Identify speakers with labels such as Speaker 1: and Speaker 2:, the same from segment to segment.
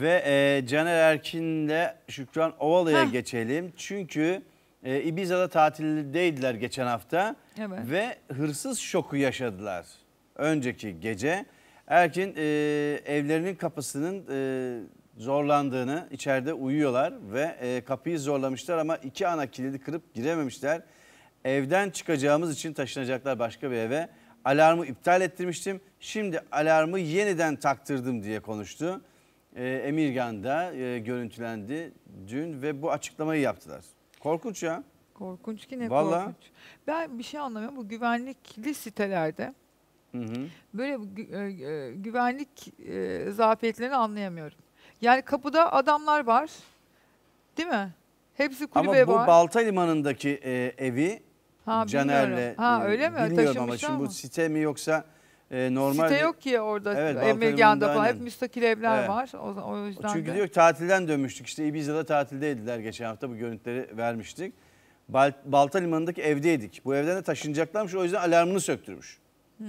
Speaker 1: Ve e, Caner Erkin'le Şükran Ovalı'ya
Speaker 2: Heh.
Speaker 1: geçelim. Çünkü e, Ibiza'da tatildeydiler geçen hafta.
Speaker 2: Evet.
Speaker 1: Ve hırsız şoku yaşadılar önceki gece. Erkin e, evlerinin kapısının e, zorlandığını, içeride uyuyorlar ve e, kapıyı zorlamışlar ama iki ana kilidi kırıp girememişler. Evden çıkacağımız için taşınacaklar başka bir eve. Alarmı iptal ettirmiştim. Şimdi alarmı yeniden taktırdım diye konuştu. E, Emirgan'da e, görüntülendi dün ve bu açıklamayı yaptılar. Korkunç ya.
Speaker 2: Korkunç ki ne
Speaker 1: Vallahi.
Speaker 2: korkunç. Ben bir şey anlamıyorum. Bu güvenlikli sitelerde
Speaker 1: Hı hı.
Speaker 2: böyle e, e, güvenlik e, zafiyetlerini anlayamıyorum. Yani kapıda adamlar var. Değil mi? Hepsi kulübe
Speaker 1: Ama bu
Speaker 2: var.
Speaker 1: Balta Limanı'ndaki e, evi
Speaker 2: ha,
Speaker 1: Caner'le.
Speaker 2: Ha
Speaker 1: e,
Speaker 2: öyle mi?
Speaker 1: bilmiyorum ama şimdi bu
Speaker 2: mı?
Speaker 1: site mi yoksa e, normal
Speaker 2: Site yok ki orada.
Speaker 1: Evet,
Speaker 2: Emirgan'da falan hep müstakil evler
Speaker 1: Evet.
Speaker 2: var. O, o yüzden
Speaker 1: Çünkü
Speaker 2: de.
Speaker 1: diyor tatilden dönmüştük işte Ibiza'da tatildeydiler geçen hafta bu görüntüleri vermiştik. Bal- Balta Limanı'ndaki evdeydik. Bu evden de taşınacaklarmış o yüzden alarmını söktürmüş.
Speaker 2: Hmm.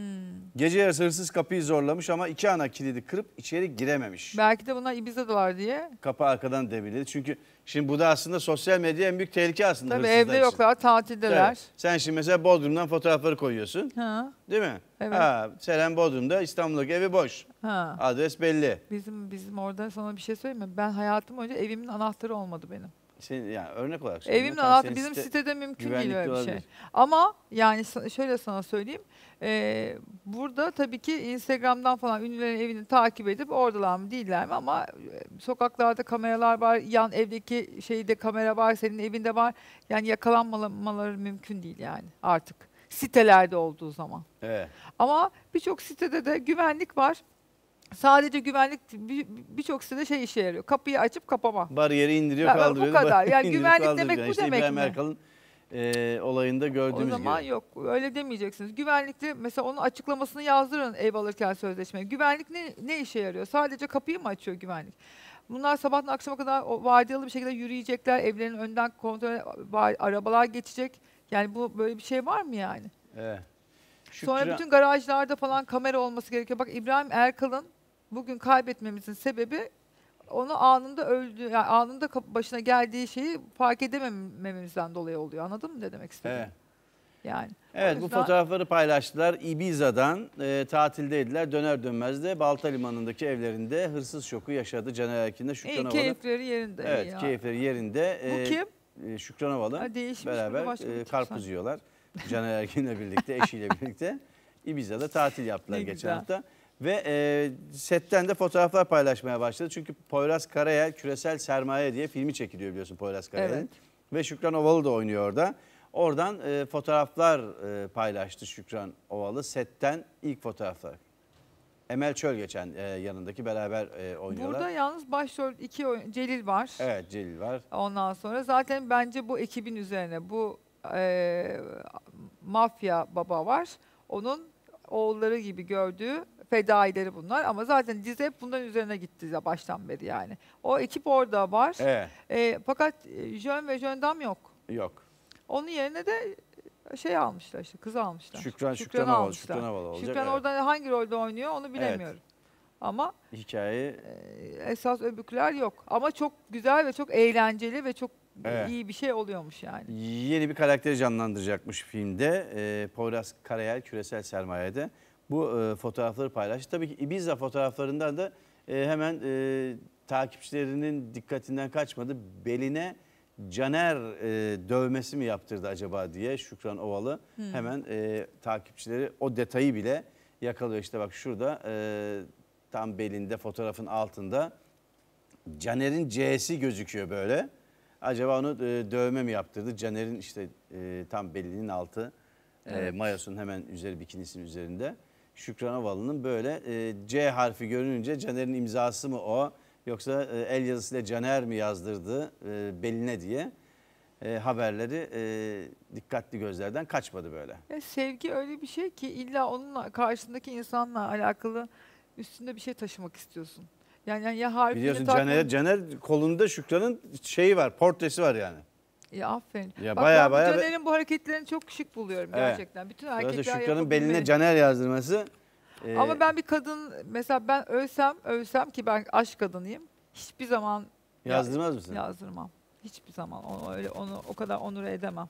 Speaker 1: Gece yarısı hırsız kapıyı zorlamış ama iki ana kilidi kırıp içeri girememiş.
Speaker 2: Belki de bunlar Ibiza'dalar diye.
Speaker 1: Kapı arkadan devirdi. Çünkü şimdi bu da aslında sosyal medya en büyük tehlike aslında
Speaker 2: Tabii evde
Speaker 1: için.
Speaker 2: yoklar, tatildeler.
Speaker 1: Evet. Sen şimdi mesela Bodrum'dan fotoğrafları koyuyorsun.
Speaker 2: Ha,
Speaker 1: Değil mi?
Speaker 2: Evet.
Speaker 1: Ha, Selen Bodrum'da İstanbul'daki evi boş.
Speaker 2: ha.
Speaker 1: Adres belli.
Speaker 2: Bizim bizim orada sana bir şey söyleyeyim mi? Ben hayatım boyunca evimin anahtarı olmadı benim.
Speaker 1: Senin yani örnek olarak
Speaker 2: anahtarı
Speaker 1: senin
Speaker 2: bizim
Speaker 1: site-
Speaker 2: sitede mümkün değil öyle bir şey. Ama yani şöyle sana söyleyeyim. Ee, burada tabii ki Instagram'dan falan ünlülerin evini takip edip oradalar mı değiller mi ama e, sokaklarda kameralar var, yan evdeki şeyde kamera var, senin evinde var. Yani yakalanmaları mümkün değil yani artık. Sitelerde olduğu zaman.
Speaker 1: Evet.
Speaker 2: Ama birçok sitede de güvenlik var. Sadece güvenlik bir- birçok sitede şey işe yarıyor. Kapıyı açıp kapama.
Speaker 1: Bariyeri indiriyor
Speaker 2: Ya, bu
Speaker 1: kaldırıyor.
Speaker 2: kadar.
Speaker 1: bariyeri
Speaker 2: Yani güvenlik demek bu
Speaker 1: işte
Speaker 2: demek
Speaker 1: İbrahim
Speaker 2: mi?
Speaker 1: Erkal'ın e, olayında
Speaker 2: O
Speaker 1: gördüğümüz
Speaker 2: zaman
Speaker 1: gibi.
Speaker 2: yok. Öyle demeyeceksiniz. Güvenlikli mesela onun açıklamasını yazdırın ev alırken sözleşmeye. Güvenlik ne, ne işe yarıyor? Sadece kapıyı mı açıyor güvenlik? Bunlar sabahtan akşama kadar o vardiyalı bir şekilde yürüyecekler. Evlerin önden kontrol arabalar geçecek. Yani bu böyle bir şey var mı yani?
Speaker 1: Evet.
Speaker 2: Sonra
Speaker 1: Şükran-
Speaker 2: bütün garajlarda falan kamera olması gerekiyor. Bak İbrahim Erkal'ın bugün kaybetmemizin sebebi onu anında öldü, yani anında başına geldiği şeyi fark edemememizden dolayı oluyor. Anladın mı ne demek istedim?
Speaker 1: Evet.
Speaker 2: Yani.
Speaker 1: Evet bu fotoğrafları paylaştılar. Ibiza'dan e, tatildeydiler. Döner dönmez de Balta Limanı'ndaki evlerinde hırsız şoku yaşadı Caner Erkin'le Şükran
Speaker 2: İyi,
Speaker 1: Ovalı.
Speaker 2: keyifleri yerinde.
Speaker 1: Evet
Speaker 2: ya.
Speaker 1: keyifleri yerinde.
Speaker 2: Bu
Speaker 1: E,
Speaker 2: kim?
Speaker 1: e, Şükran Ovalı.
Speaker 2: Ha, değişmiş bu
Speaker 1: Beraber e, karpuz yiyorlar. Caner Erkin'le birlikte, eşiyle birlikte. Ibiza'da tatil yaptılar
Speaker 2: Ne
Speaker 1: geçen
Speaker 2: güzel.
Speaker 1: hafta. Ve e, setten de fotoğraflar paylaşmaya başladı. Çünkü Poyraz Karayel Küresel Sermaye diye filmi çekiliyor biliyorsun Poyraz Karayel'in.
Speaker 2: Evet.
Speaker 1: Ve Şükran Ovalı da oynuyor orada. Oradan e, fotoğraflar e, paylaştı Şükran Ovalı. Setten ilk fotoğraflar. Emel Çöl geçen e, yanındaki beraber e, oynuyorlar.
Speaker 2: Burada yalnız başrol iki oyun, Celil var.
Speaker 1: Evet Celil var.
Speaker 2: Ondan sonra zaten bence bu ekibin üzerine bu e, mafya baba var. Onun oğulları gibi gördüğü fedaileri bunlar ama zaten dizi hep bunların üzerine gitti baştan beri yani. O ekip orada var.
Speaker 1: Evet
Speaker 2: E, fakat e, Jön ve Jöndam yok.
Speaker 1: yok.
Speaker 2: Onun yerine de şey almışlar işte kız almışlar.
Speaker 1: Şükran, Şükran Havalı,
Speaker 2: almışlar.
Speaker 1: Şükran Havalı olacak.
Speaker 2: Şükran
Speaker 1: evet.
Speaker 2: orada hangi rolde oynuyor onu bilemiyorum. Ama
Speaker 1: Hikaye
Speaker 2: e, esas öbürküler yok. Ama çok güzel ve çok eğlenceli ve çok
Speaker 1: Evet.
Speaker 2: iyi bir şey oluyormuş yani.
Speaker 1: Yeni bir karakteri canlandıracakmış filmde. E, Poyraz Karayel Küresel Sermaye'de. Bu e, fotoğrafları paylaştı. Tabii ki Ibiza fotoğraflarından da e, hemen e, takipçilerinin dikkatinden kaçmadı. Beline Caner e, dövmesi mi yaptırdı acaba diye Şükran Ovalı. Hemen e, takipçileri o detayı bile yakalıyor. İşte bak şurada e, tam belinde fotoğrafın altında Caner'in C'si gözüküyor böyle. Acaba onu e, dövme mi yaptırdı? Caner'in işte e, tam belinin altı, e,
Speaker 2: Evet.
Speaker 1: mayosunun hemen üzeri bikinisinin üzerinde. Şükran Ovalı'nın böyle e, C harfi görününce Caner'in imzası mı o? Yoksa e, el yazısıyla Caner mi yazdırdı e, beline diye e, haberleri e, dikkatli gözlerden kaçmadı böyle.
Speaker 2: E, sevgi öyle bir şey ki illa onunla karşındaki insanla alakalı üstünde bir şey taşımak istiyorsun. Yani, yani ya harfini
Speaker 1: Biliyorsun
Speaker 2: takma-
Speaker 1: Caner, Caner kolunda Şükran'ın şeyi var, portresi var yani.
Speaker 2: Ya aferin.
Speaker 1: Ya
Speaker 2: Bak
Speaker 1: bayağı
Speaker 2: ben
Speaker 1: bayağı-
Speaker 2: Caner'in bu hareketlerini çok şık buluyorum
Speaker 1: Evet.
Speaker 2: gerçekten. Bütün erkekler
Speaker 1: Şükran'ın beline. Caner yazdırması. e,
Speaker 2: Ama ben bir kadın mesela ben ölsem ölsem ki ben aşk kadınıyım. hiçbir zaman ya-
Speaker 1: Yazdırmaz mısın?
Speaker 2: yazdırmam. Hiçbir zaman onu öyle onu o kadar onur edemem.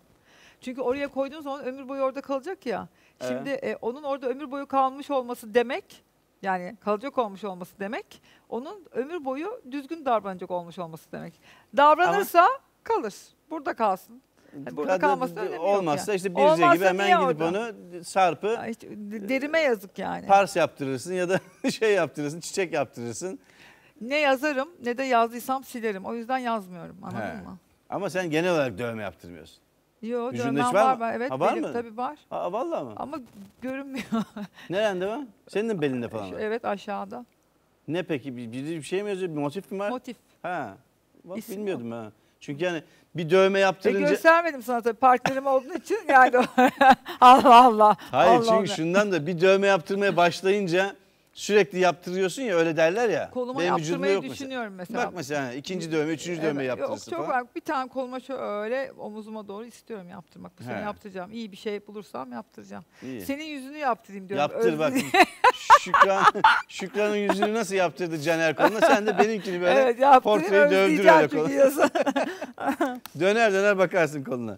Speaker 2: Çünkü oraya koyduğun zaman ömür boyu orada kalacak ya.
Speaker 1: Evet.
Speaker 2: Şimdi e, onun orada ömür boyu kalmış olması demek yani kalacak olmuş olması demek onun ömür boyu düzgün davranacak olmuş olması demek. Davranırsa kalır. Burada kalsın. Hani burada
Speaker 1: Kadın
Speaker 2: kalması önemi yok
Speaker 1: olmazsa
Speaker 2: yani.
Speaker 1: işte bir
Speaker 2: Olmazsa
Speaker 1: gibi hemen gidip
Speaker 2: orada?
Speaker 1: onu sarpı
Speaker 2: Ya hiç de- derime yazık yani.
Speaker 1: pars yaptırırsın ya da şey yaptırırsın, çiçek yaptırırsın.
Speaker 2: Ne yazarım ne de yazdıysam silerim. O yüzden yazmıyorum. Anladın
Speaker 1: He.
Speaker 2: mı?
Speaker 1: Ama sen genel olarak dövme yaptırmıyorsun.
Speaker 2: Yok dövmem
Speaker 1: var
Speaker 2: var.
Speaker 1: mı?
Speaker 2: Evet
Speaker 1: Ha, var
Speaker 2: benim
Speaker 1: mı?
Speaker 2: tabii var.
Speaker 1: Aa vallahi mı?
Speaker 2: Ama görünmüyor.
Speaker 1: Nerede var? Senin de belinde falan var.
Speaker 2: evet aşağıda.
Speaker 1: Ne peki? Bir, bir, şey mi yazıyor? Bir motif mi var?
Speaker 2: Motif.
Speaker 1: ha. Bak
Speaker 2: İsim
Speaker 1: bilmiyordum ha. Çünkü yani bir dövme
Speaker 2: E
Speaker 1: yaptırınca...
Speaker 2: göstermedim sana tabii partnerim olduğu için yani Allah Allah.
Speaker 1: Hayır
Speaker 2: Allah
Speaker 1: çünkü
Speaker 2: Allah.
Speaker 1: şundan da bir dövme yaptırmaya başlayınca sürekli yaptırıyorsun ya öyle derler ya.
Speaker 2: Koluma
Speaker 1: Benim vücudumda
Speaker 2: yaptırmayı
Speaker 1: yok mesela.
Speaker 2: düşünüyorum mesela.
Speaker 1: Bak mesela ikinci dövme, üçüncü dövme
Speaker 2: Evet,
Speaker 1: yaptırırsın
Speaker 2: Yok çok
Speaker 1: falan.
Speaker 2: var. Bir tane koluma şöyle omuzuma doğru istiyorum yaptırmak. Bu sene
Speaker 1: He.
Speaker 2: yaptıracağım. İyi bir şey bulursam yaptıracağım.
Speaker 1: İyi.
Speaker 2: Senin yüzünü yaptırayım diyorum.
Speaker 1: Yaptır bak. Şükran, Şükran'ın yüzünü nasıl yaptırdı Caner koluna? Sen de benimkini böyle
Speaker 2: evet
Speaker 1: portreyi dövdür öyle koluna. Döner döner bakarsın koluna.